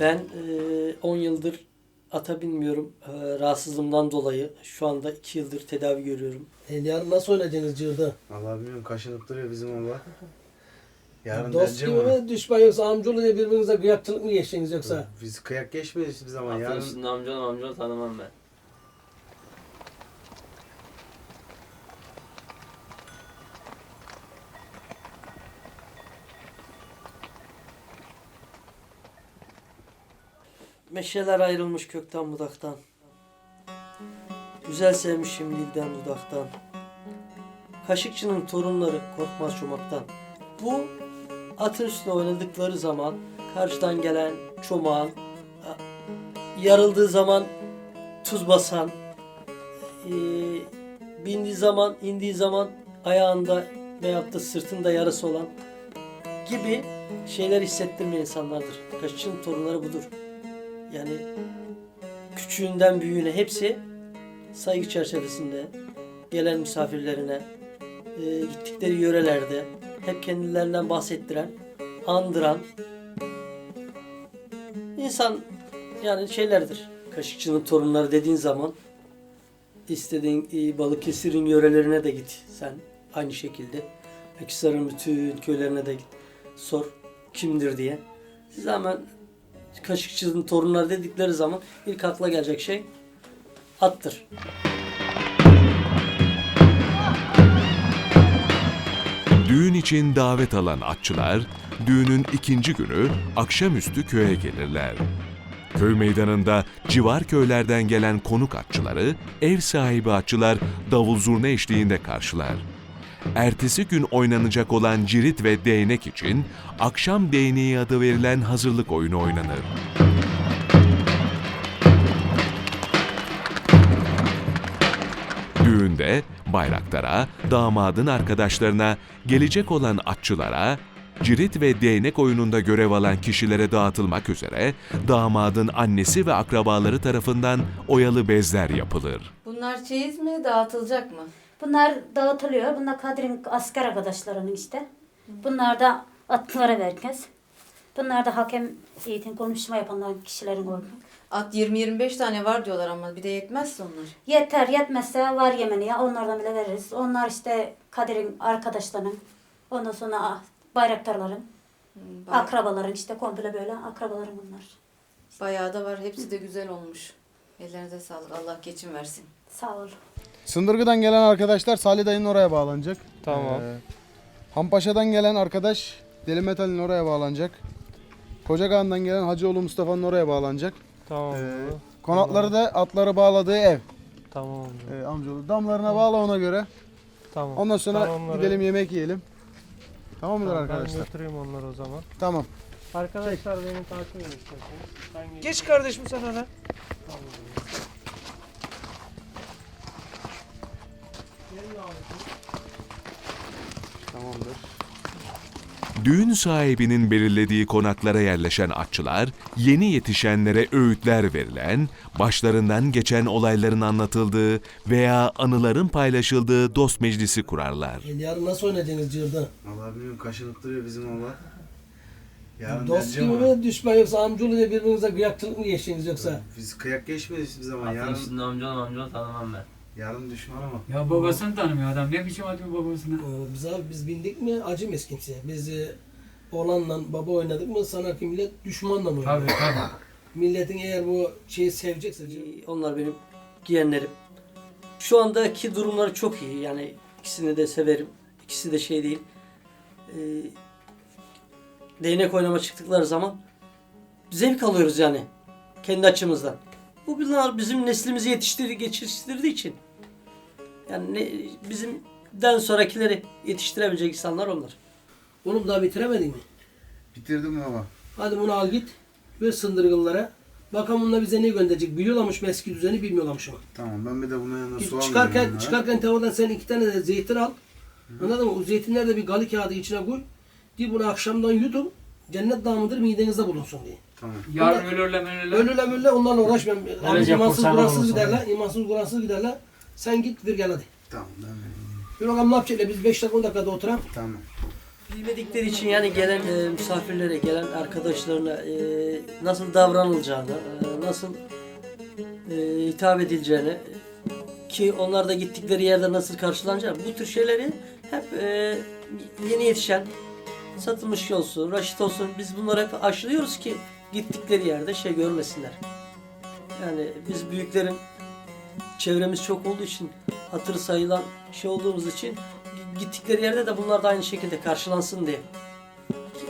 Ben e, 10 yıldır ata binmiyorum. E, rahatsızlığımdan dolayı. Şu anda 2 yıldır tedavi görüyorum. E, yarın nasıl oynayacaksınız cığırda? Vallahi bilmiyorum kaşınıp duruyor bizim oğlan. Yarın Dost gibi mi düşman yoksa amcaoğlu diye birbirinize gıyakçılık mı geçeceksiniz yoksa? Biz kıyak geçmeyiz hiçbir zaman. Atın Yarın üstünde amcanım amcanı tanımam ben. Meşeler ayrılmış kökten budaktan. Güzel sevmişim dilden dudaktan. Kaşıkçının torunları korkmaz çomaktan. Bu atın üstüne oynadıkları zaman karşıdan gelen çomağın yarıldığı zaman tuz basan eee, bindiği zaman indiği zaman ayağında veyahut da sırtında yarası olan gibi şeyler hissettirmeyen insanlardır. Kaşıkçının torunları budur. Yani küçüğünden büyüğüne hepsi saygı çerçevesinde gelen misafirlerine e, gittikleri yörelerde hep kendilerinden bahsettiren, andıran insan yani şeylerdir. Kaşıkçının torunları dediğin zaman istediğin e, Balıkesir'in yörelerine de git sen aynı şekilde. Akhisar'ın bütün köylerine de git. Sor kimdir diye. Siz hemen Kaşıkçının torunları dedikleri zaman ilk akla gelecek şey attır. Düğün için davet alan atçılar, düğünün ikinci günü akşamüstü köye gelirler. Köy meydanında civar köylerden gelen konuk atçıları, ev sahibi atçılar davul zurna eşliğinde karşılar. Ertesi gün oynanacak olan cirit ve değnek için akşam değneği adı verilen hazırlık oyunu oynanır. Düğünde bayraktara, damadın arkadaşlarına, gelecek olan atçılara, cirit ve değnek oyununda görev alan kişilere dağıtılmak üzere damadın annesi ve akrabaları tarafından oyalı bezler yapılır. Bunlar çeyiz mi dağıtılacak mı? Bunlar dağıtılıyor. Bunlar Kadir'in asker arkadaşlarının işte. Bunlar da atlılara herkes. Bunlar da hakem eğitim konuşma yapanlar kişilerin oyunu. At 20-25 tane var diyorlar ama bir de yetmezse onlar. Yeter yetmezse var Yemeni'ye onlardan bile veririz. Onlar işte Kadir'in arkadaşlarının, ondan sonra ah, bayraktarların, Hmm, bay- akrabaların işte komple böyle akrabaların bunlar. Bayağı da var. Hepsi de güzel olmuş. Ellerinize sağlık. Allah geçim versin. Sağ ol. Sındırgı'dan gelen arkadaşlar Salih dayının oraya bağlanacak. Tamam. Ee, Hampaşa'dan gelen arkadaş Deli Metal'in oraya bağlanacak. Kocakağan'dan gelen Hacıoğlu Mustafa'nın oraya bağlanacak. Tamam. Ee, konakları da atları bağladığı ev. Tamam. amca, Ee, amcaoğlu damlarına bağla ona göre. Tamam. Ondan sonra Tamam, onları- gidelim yemek yiyelim. Tamam mıdır Tamam, Ben arkadaşlar? götüreyim onları o zaman. Tamam. Arkadaşlar beni takip edin isterseniz. Ben. Geç kardeşim sen ona. Tamamdır. Düğün sahibinin belirlediği konaklara yerleşen atçılar, yeni yetişenlere öğütler verilen, başlarından geçen olayların anlatıldığı veya anıların paylaşıldığı dost meclisi kurarlar. Yarın nasıl oynayacaksınız cığırda? Vallahi bilmiyorum kaşınıp duruyor bizim oğlan. Yarın Dost deneyeceğim gibi mi düşman yoksa amcaoğlu diye birbirinize gıyakçılık mı geçeceksiniz yoksa? Biz kıyak geçmeyiz hiçbir zaman. Atın Yarın, üstünde amcanım amcanı tanımam ben. Yarın düşman ama. Ya babasını tanımıyor adam. Ne biçim atıyor babasını? Ee, Biz abi biz bindik mi acımız kimseye. Biz e, oğlanla baba oynadık mı sana ki millet düşmanla mı oynuyor? Tabii tabii. Milletin eğer bu şeyi sevecekse Onlar benim giyenlerim. Şu andaki durumları çok iyi. Yani ikisini de severim. İkisi de şey değil. Ee, değnek oynama çıktıkları zaman zevk alıyoruz yani. Kendi açımızdan. Bu bunlar bizim neslimizi yetiştirdi, geçiştirdiği için. Yani ne, bizimden sonrakileri yetiştirebilecek insanlar onlar. Oğlum daha bitiremedin mi? Bitirdim baba. Hadi bunu al git. Ver sındırgıllara. Bakalım bunlar bize ne gönderecek? Biliyorlarmış mı eski düzeni bilmiyorlarmış mı? Tamam ben bir de bunun yanına Git soğan çıkarken, onlara. çıkarken tavadan sen iki tane de zeytin al. Anladın mı? O zeytinleri de bir gali kağıdı içine koy. Di bunu akşamdan yudum. Cennet damıdır midenizde bulunsun diye. Tamam. Yarın ölürler ölürler. Ölüle mülle onlarla uğraşmayın. Ölecek imansız Kur'ansız giderler. imansız Kur'ansız giderler. Sen git ver gel hadi. Tamam vereyim. Bir bakalım ne yapacaklar? Biz 5 dakika 10 dakikada oturalım. Tamam. Bilmedikleri için yani gelen e, misafirlere, gelen arkadaşlarına e, nasıl davranılacağını, e, nasıl e, hitap edileceğini ki onlar da gittikleri yerde nasıl karşılanacağını bu tür şeyleri hep e, yeni yetişen satılmış olsun, raşit olsun biz bunları hep aşılıyoruz ki gittikleri yerde şey görmesinler. Yani biz büyüklerin çevremiz çok olduğu için hatırı sayılan şey olduğumuz için gittikleri yerde de bunlar da aynı şekilde karşılansın diye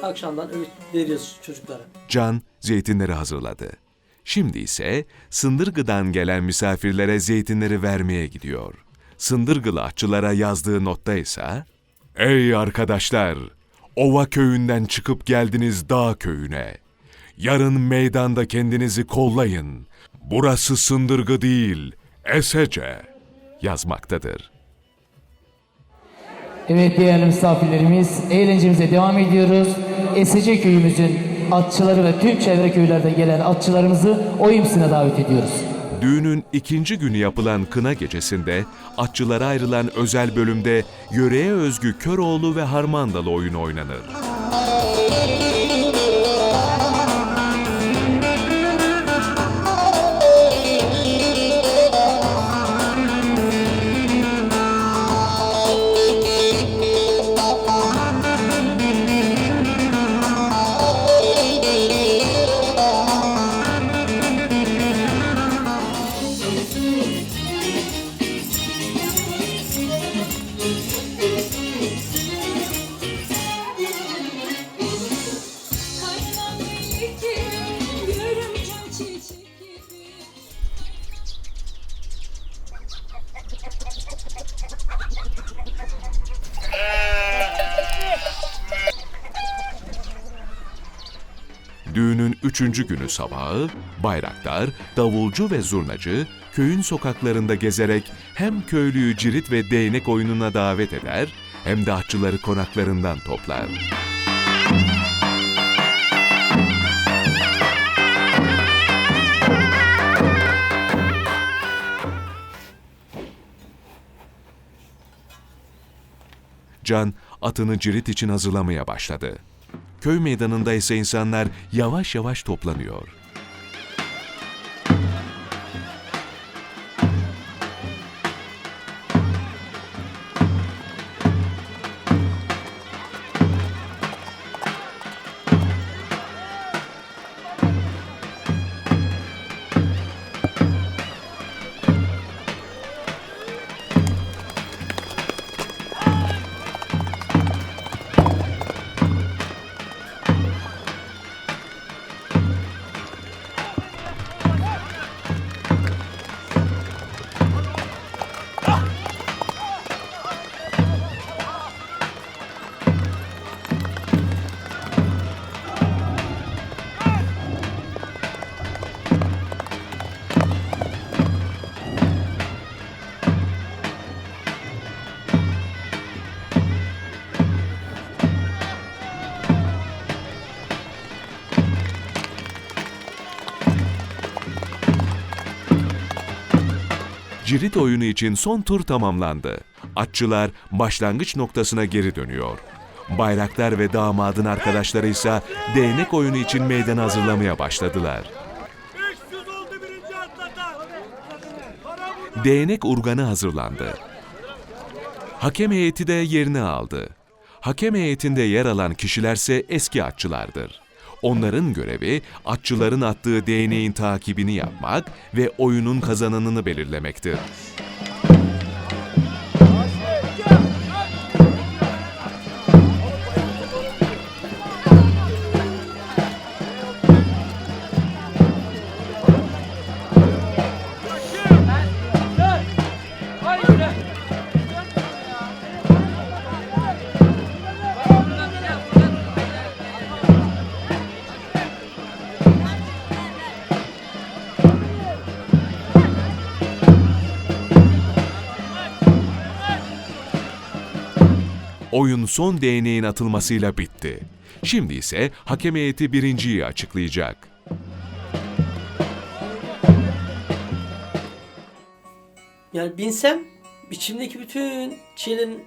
akşamdan öğüt veriyoruz çocuklara. Can zeytinleri hazırladı. Şimdi ise Sındırgı'dan gelen misafirlere zeytinleri vermeye gidiyor. Sındırgılı aşçılara yazdığı notta ise Ey arkadaşlar! Ova köyünden çıkıp geldiniz dağ köyüne. Yarın meydanda kendinizi kollayın. Burası Sındırgı değil, Esece yazmaktadır. Evet değerli misafirlerimiz, eğlencemize devam ediyoruz. Esece köyümüzün atçıları ve tüm çevre köylerden gelen atçılarımızı oyumsuna davet ediyoruz. Düğünün ikinci günü yapılan kına gecesinde atçılara ayrılan özel bölümde yöreye özgü Köroğlu ve Harmandalı oyunu oynanır. Düğünün üçüncü günü sabahı bayraktar, davulcu ve zurnacı köyün sokaklarında gezerek hem köylüyü cirit ve değnek oyununa davet eder hem de atçıları konaklarından toplar. Can atını cirit için hazırlamaya başladı. Köy meydanında ise insanlar yavaş yavaş toplanıyor. Cirit oyunu için son tur tamamlandı. Atçılar başlangıç noktasına geri dönüyor. Bayraktar ve damadın arkadaşları ise değnek oyunu için meydanı hazırlamaya başladılar. Değnek urganı hazırlandı. Hakem heyeti de yerini aldı. Hakem heyetinde yer alan kişilerse eski atçılardır. Onların görevi atçıların attığı değneğin takibini yapmak ve oyunun kazananını belirlemektir. Oyun son değneğin atılmasıyla bitti. Şimdi ise hakem heyeti birinciyi açıklayacak. Yani binsem içimdeki bütün şeylerin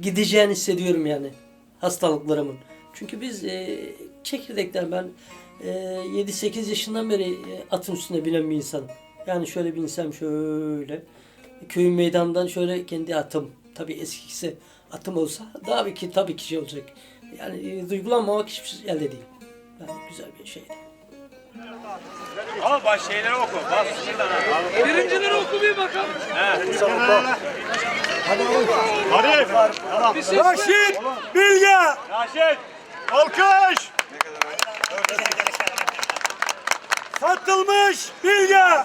gideceğini hissediyorum yani. hastalıklarımın. Çünkü biz e, çekirdekten ben e, 7-8 yaşından beri e, atın üstüne binen bir insanım. Yani şöyle binsem şöyle köyün meydanından şöyle kendi atım tabii eskisi atım olsa daha bir ki tabii ki şey olacak. Yani e, duygulanmamak hiçbir şey elde değil. Yani güzel bir şeydi. Ama baş şeyleri oku. Bas şuradan ha. Birincileri oku bir bakalım. Arif. Tamam. Raşit. Bilge. Raşit. Alkış. Satılmış Bilge.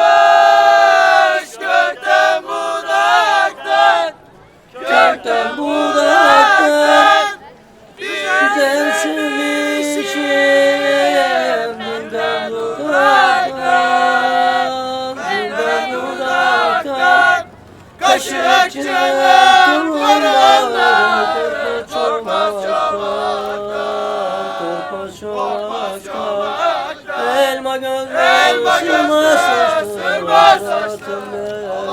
çorba çorba Elma gözler sırma saçlı